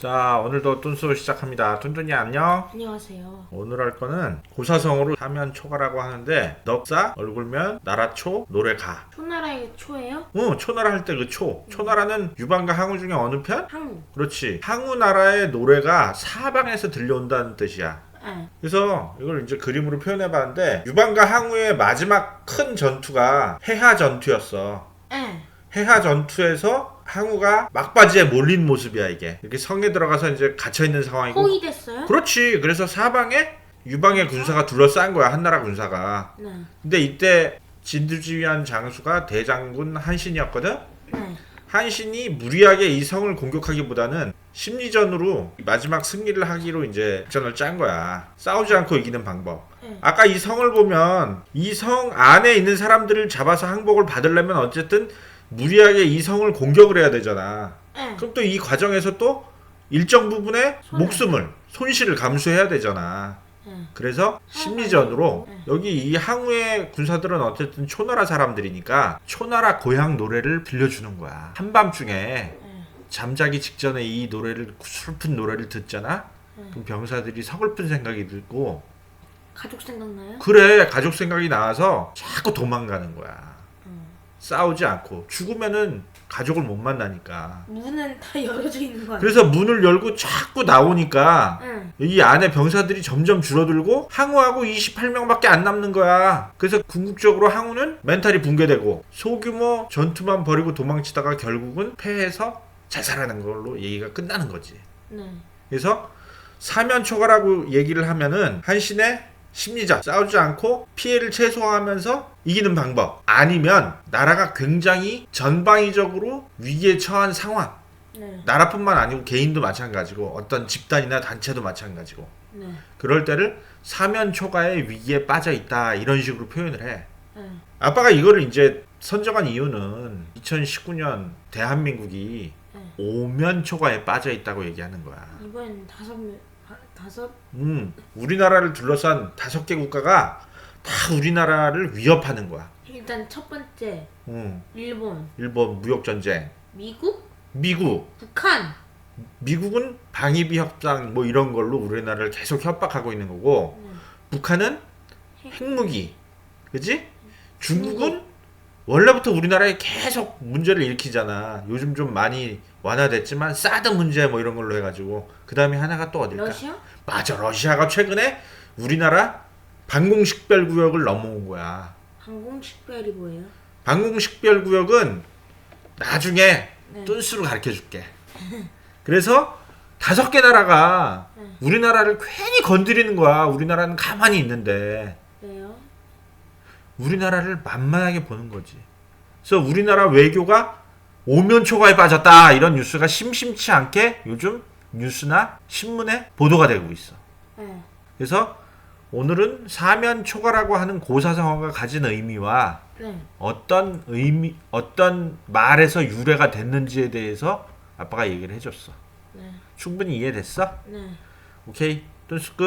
자 오늘도 뚠수 시작합니다. 뚠뚠이 안녕. 안녕하세요. 오늘 할 거는 고사성어로 하면 초가라고 하는데 넉사 얼굴면 나라초 노래가. 초나라의 초예요? 응 초나라 할 때 그 초. 초나라는 유방과 항우 중에 어느 편? 항우. 그렇지. 항우 나라의 노래가 사방에서 들려온다는 뜻이야. 예. 그래서 이걸 이제 그림으로 표현해 봤는데 유방과 항우의 마지막 큰 전투가 해하 전투였어. 예. 해하 전투에서 항우가 막바지에 몰린 모습이야 이게. 이렇게 성에 들어가서 이제 갇혀 있는 상황이고. 포위됐어요? 그렇지. 그래서 사방에 유방의 군사가 둘러싼 거야 한나라 군사가. 네. 근데 이때 진두지휘한 장수가 대장군 한신이었거든. 네. 한신이 무리하게 이 성을 공격하기보다는 심리전으로 마지막 승리를 하기로 이제 작전을 짠 거야. 싸우지 않고 이기는 방법. 네. 아까 이 성을 보면 이 성 안에 있는 사람들을 잡아서 항복을 받으려면 어쨌든 무리하게 이 성을 공격을 해야 되잖아. 예. 그럼 또 이 과정에서 또 일정 부분의 손해. 목숨을 손실을 감수해야 되잖아. 예. 그래서 심리전으로 네. 여기 이 항우의 군사들은 어쨌든 초나라 사람들이니까 초나라 고향 노래를 들려주는 거야. 한밤중에 예. 잠자기 직전에 이 노래를 슬픈 노래를 듣잖아. 네. 그럼 병사들이 서글픈 생각이 들고 가족 생각나요? 그래 가족 생각이 나와서 자꾸 도망가는 거야. 음. 싸우지 않고 죽으면은 가족을 못 만나니까. 문은 다 열어져 있는 거 아니에요? 그래서 문을 열고 자꾸 나오니까 응. 이 안에 병사들이 점점 줄어들고 항우하고 28명밖에 안 남는 거야. 그래서 궁극적으로 항우는 멘탈이 붕괴되고 소규모 전투만 벌이고 도망치다가 결국은 패해서 자살하는 걸로 얘기가 끝나는 거지. 네. 그래서 사면초가라고 얘기를 하면은 한신의 심리전 싸우지 않고 피해를 최소화하면서 이기는 방법 아니면 나라가 굉장히 전방위적으로 위기에 처한 상황 네. 나라뿐만 아니고 개인도 마찬가지고 어떤 집단이나 단체도 마찬가지고 네. 그럴 때를 사면초가의 위기에 빠져 있다 이런 식으로 표현을 해. 예. 아빠가 이거를 이제 선정한 이유는 2019년 대한민국이 네. 오면초가에 빠져 있다고 얘기하는 거야. 이번 다섯 명 아, 다섯? 음, 우리나라를 둘러싼 다섯 개 국가가 다 우리나라를 위협하는 거야. 일단 첫 번째 음, 일본, 일본 무역 전쟁, 미국, 미국, 북한. 미국은 방위비 협상 뭐 이런 걸로 우리나라를 계속 협박하고 있는 거고 네. 북한은 핵무기, 그지? 중국은 원래부터 우리나라에 계속 문제를 일으키잖아. 요즘 좀 많이 완화됐지만 사드 문제 뭐 이런 걸로 해가지고 그 다음에 하나가 또 어딜까? 러시아? 맞아, 러시아가 최근에 우리나라 방공식별 구역을 넘어온 거야. 항공식별이 뭐예요? 방공식별 구역은 나중에 네. 뚠수로 가르쳐 줄게. 그래서 다섯 개 나라가 네. 우리나라를 괜히 건드리는 거야. 우리나라는 가만히 있는데. 우리나라를 만만하게 보는 거지. 그래서 우리나라 외교가 오면초가에 빠졌다 이런 뉴스가 심심치 않게 요즘 뉴스나 신문에 보도가 되고 있어. 예. 그래서 오늘은 사면초가라고 하는 고사성어가 가진 의미와 네. 어떤 의미, 어떤 말에서 유래가 됐는지에 대해서 아빠가 얘기를 해줬어. 네. 충분히 이해됐어? 네. 오케이. 뚠스 끝.